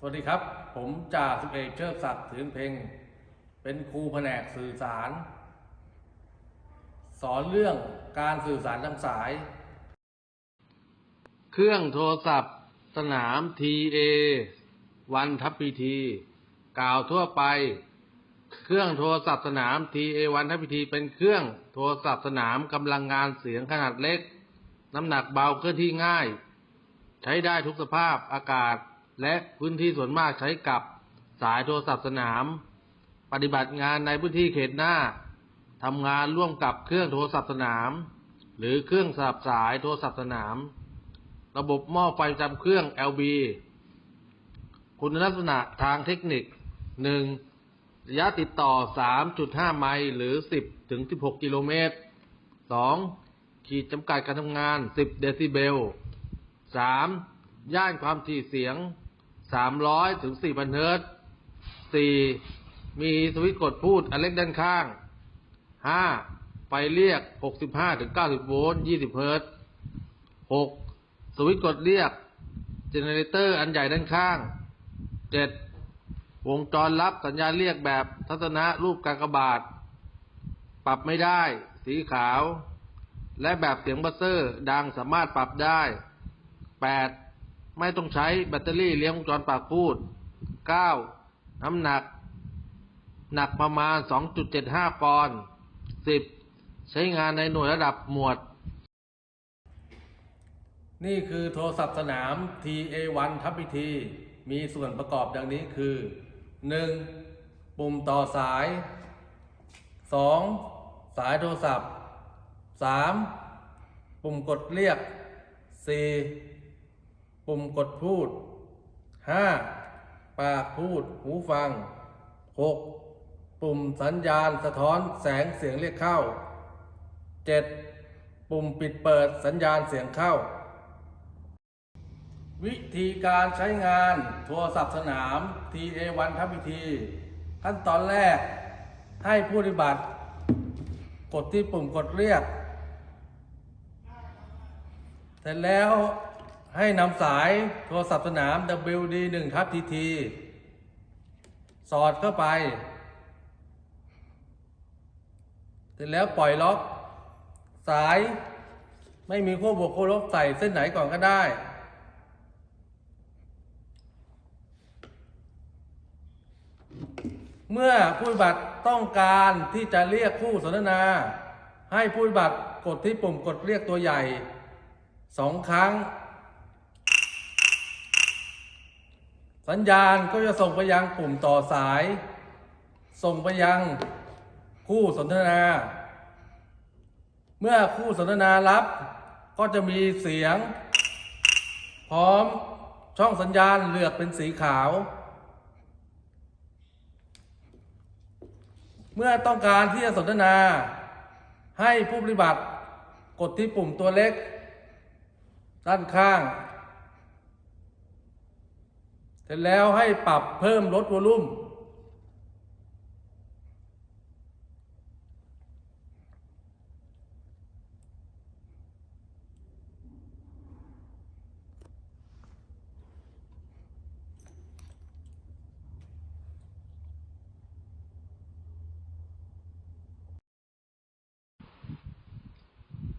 สวัสดีครับ ผมจ่าสิบเอกเชิดศักดิ์ถืนเพ็งเป็นครูแผนกสื่อสาร สอนเรื่องการสื่อสารทางสาย เครื่องโทรศัพท์ สนาม TA วันทับพีทีกล่าวทั่วไป เครื่องโทรศัพท์สนาม TA วันทับพีทีเป็นเครื่องโทรศัพท์สนามกำลังงานเสียงขนาดเล็ก น้ำหนักเบาเคลื่อนที่ง่าย ใช้ได้ทุกสภาพอากาศ และพื้นที่ส่วนมากใช้กับสายโทรศัพท์สนาม ปฏิบัติงานในพื้นที่เขตหน้าทำงานร่วมกับเครื่องโทรศัพท์สนาม หรือเครื่องสลับสายโทรศัพท์สนาม ระบบหม้อไฟประจำเครื่อง LB คุณลักษณะทางเทคนิค 1. ระยะติดต่อ 3.5 ไมล์หรือ 10 ถึง 16 กิโลเมตร 2. ขีดจำกัดการทำงาน 10 เดซิเบล 3. ย่านความถี่เสียง 300 ถึง 4,000 เฮิร์ต 4. มีสวิตช์กดพูดอันเล็กด้านข้าง 5. ไฟเรียก 65 ถึง 90 โวลต์ 20 เฮิร์ต 6. สวิตช์กดเรียกเจเนเรเตอร์อันใหญ่ด้านข้าง 7. วงจรรับสัญญาณเรียกแบบทัศนะรูปกากบาท ปรับไม่ได้ สีขาว และแบบเสียงบัสเซอร์ดังสามารถปรับได้ 8. ไม่ต้องใช้แบตเตอรี่เลี้ยงวงจรปากพูด 9. น้ำหนัก หนักประมาณ 2.75 ปอนด์ 10. ใช้งานในหน่วยระดับหมวด นี่คือโทรศัพท์สนาม TA1 ทับพีทีมีส่วนประกอบดังนี้คือ 1. ปุ่มต่อสาย 2. สายโทรศัพท์ 3. ปุ่มกดเรียก 4. ปุ่มกดพูด 5. ปากพูด หูฟัง 6. ปุ่มสัญญาณสะท้อนแสงเสียงเรียกเข้า 7. ปุ่มปิดเปิดสัญญาณเสียงเข้า วิธีการใช้งานโทรศัพท์สนาม TA1 ทับพีทีขั้นตอนแรกให้ผู้ปฏิบัติ กดที่ปุ่มกดเรียก เสร็จแล้ว ให้นำสายโทรศัพท์สนาม WD1 ทับ TT สอดเข้าไป เสร็จแล้วปล่อยล็อก สายไม่มีขั้วบวกขั้วลบใส่เส้นไหนก่อนก็ได้ เมื่อผู้บัติต้องการที่จะเรียกคู่สนทนา ให้ผู้บัติกดที่ปุ่มกดเรียกตัวใหญ่สองครั้ง สัญญาณก็จะส่งไปยังปุ่มต่อสาย ส่งไปยังคู่สนทนา เมื่อคู่สนทนารับ ก็จะมีเสียง พร้อมช่องสัญญาณเลือกเป็นสีขาว เมื่อต้องการที่จะสนทนา ให้ผู้ปฏิบัติกดที่ปุ่มตัวเล็ก ด้านข้าง เสร็จแล้วให้ปรับเพิ่มลดวอลลุ่ม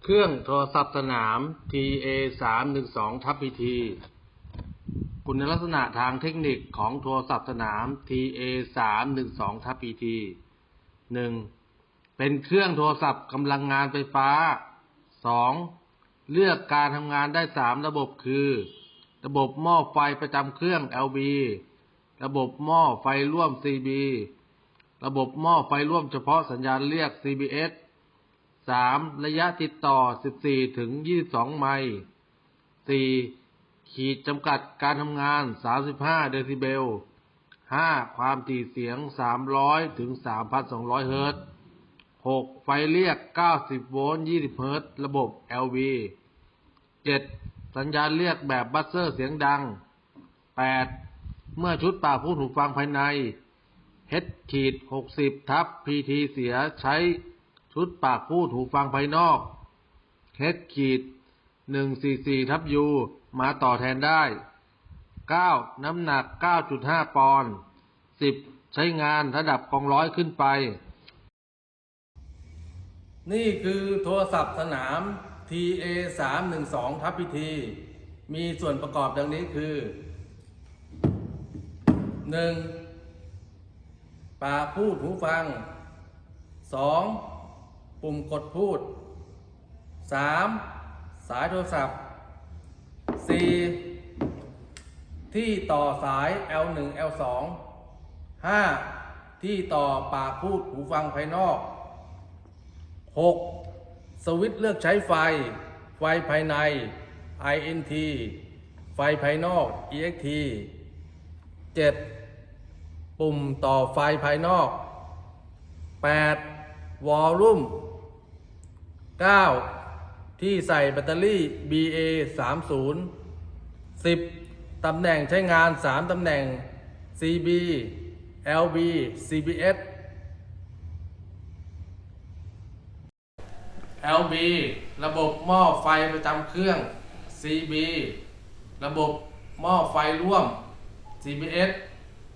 เครื่องโทรศัพท์สนาม TA 3 1 2ทับ PT คุณลักษณะทางเทคนิคของโทรศัพท์สนาม TA 3 1 2ทับ PT 1. เป็นเครื่องโทรศัพท์กำลังงานไฟฟ้า 2. เลือกการทำงานได้ 3 ระบบคือ ระบบหม้อไฟประจำเครื่อง LB ระบบหม้อไฟร่วม CB ระบบหม้อไฟร่วมเฉพาะสัญญาณเรียก CBS 3. ระยะติดต่อ 14 ถึง 22 ไมล์ 4. ขีดจำกัดการทำงาน 35 เดซิเบล 5. ความถี่เสียง 300 ถึง 3,200 เฮิรตซ์ 6. ไฟเรียก 90 โวลต์ 20 เฮิรตซ์ ระบบ LV 7. สัญญาณเรียกแบบบัสเซอร์เสียงดัง 8. เมื่อชุดป่ากพูดหูฟังภายใน H ขีด60 ทับ PT เสียใช้ชุดปากพูดหูฟังภายนอก H ขีด144ทับ U มาต่อแทนได้ 9. น้ำหนัก 9.5 ปอนด์ 10. ใช้งานระดับกองร้อยขึ้นไป นี่คือโทรศัพท์สนาม TA 3 1 2ทับพิธี มีส่วนประกอบดังนี้คือ 1. ปากพูดหูฟัง 2. ปุ่มกดพูด 3. สายโทรศัพท์ 4. ที่ต่อสาย L1 L2 5. ที่ต่อปากพูดหูฟังภายนอก 6. สวิตช์เลือกใช้ไฟ ไฟภายใน INT ไฟภายนอก EXT 7. ปุ่มต่อไฟภายนอก 8. วอลลุ่ม 9. ที่ใส่แบตเตอรี่ BA 30 10. ตำแหน่งใช้งาน 3 ตำแหน่ง CB LB CBS LB ระบบหม้อไฟประจำเครื่อง CB ระบบหม้อไฟร่วม CBS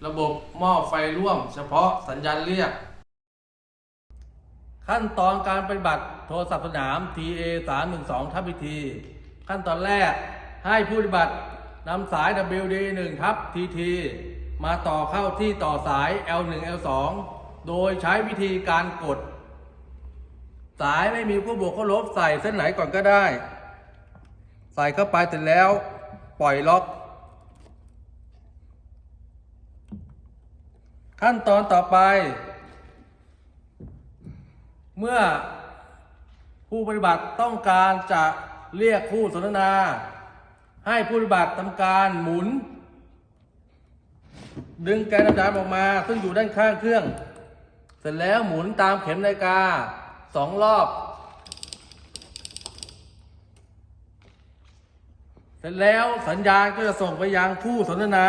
ระบบหม้อไฟร่วม เฉพาะสัญญาณเรียก ขั้นตอนการปฏิบัติโทรศัพท์สนาม TA 312ทับ PT ขั้นตอนแรกให้ผู้ปฏิบัตินำสาย WD 1ทับ TT มาต่อเข้าที่ต่อสาย L1 L2 โดยใช้วิธีการกด สายไม่มีคู่บวกคู่ลบใส่เส้นไหนก่อนก็ได้ ใส่เข้าไปเสร็จแล้ว ปล่อยล็อก ขั้นตอนต่อไป เมื่อผู้ปฏิบัติต้องการจะเรียกผู้สนทนา ให้ผู้ปฏิบัติทำการหมุน ดึงแกนดำๆออกมา ซึ่งอยู่ด้านข้างเครื่อง เสร็จแล้วหมุนตามเข็มนาฬิกาสองรอบ เสร็จแล้วสัญญาณก็จะส่งไปยังผู้สนทนา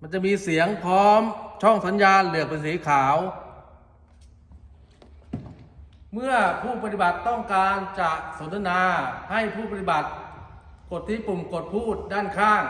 มันจะมีเสียงพร้อมช่องสัญญาณเหลือกเป็นสีขาว เมื่อผู้ปฏิบัติต้องการจะสนทนาให้ผู้ปฏิบัติ กดที่ปุ่มกดพูดด้านข้าง